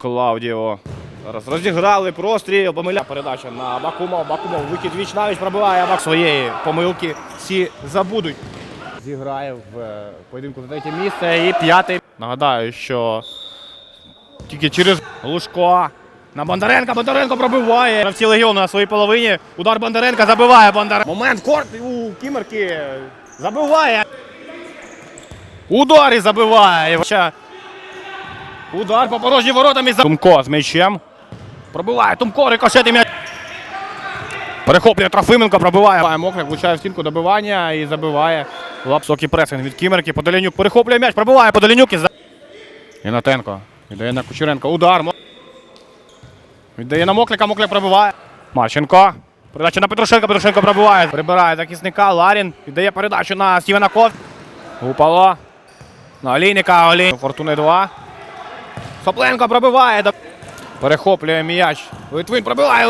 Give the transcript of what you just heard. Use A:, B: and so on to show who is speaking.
A: Клаудіо. Зараз розіграли простріл, помиля. Передача на Бакумов. Бакумов вихід віч навіть пробиває Бак своєї помилки. Всі забудуть. Зіграє в е, поєдинку за третє місце і п'ятий. Нагадаю, що тільки через Лужко. На Бондаренка, Бондаренко пробиває. Гравці Легіону на своїй половині. Удар Бондаренка забиває Бондаренко. Момент корт у Кімерки. Забиває. Удар і забиває. Удар по порожнім воротам і за... Тумко з м'ячем. Пробиває Тумко, рикошет і м'яч. Перехоплює Трофименко, пробиває. Мокрик влучає в стінку добивання і забиває. Лапсокий пресинг від Кімерки. Подолянюк перехоплює м'яч, пробиває Подолянюк і за... Ігнатенко. Віддає на Кучеренко. Удар. Віддає на Моклика, Моклик пробиває. Марченко. Передача на Петрушенка, Петрушенко пробиває. Прибирає захисника. Ларін. Віддає передачу на Стівена Ков. Упало. На Олійника. Олій. Фортуни 2. Сопленко пробиває. Перехоплює м'яч. Литвин пробиває.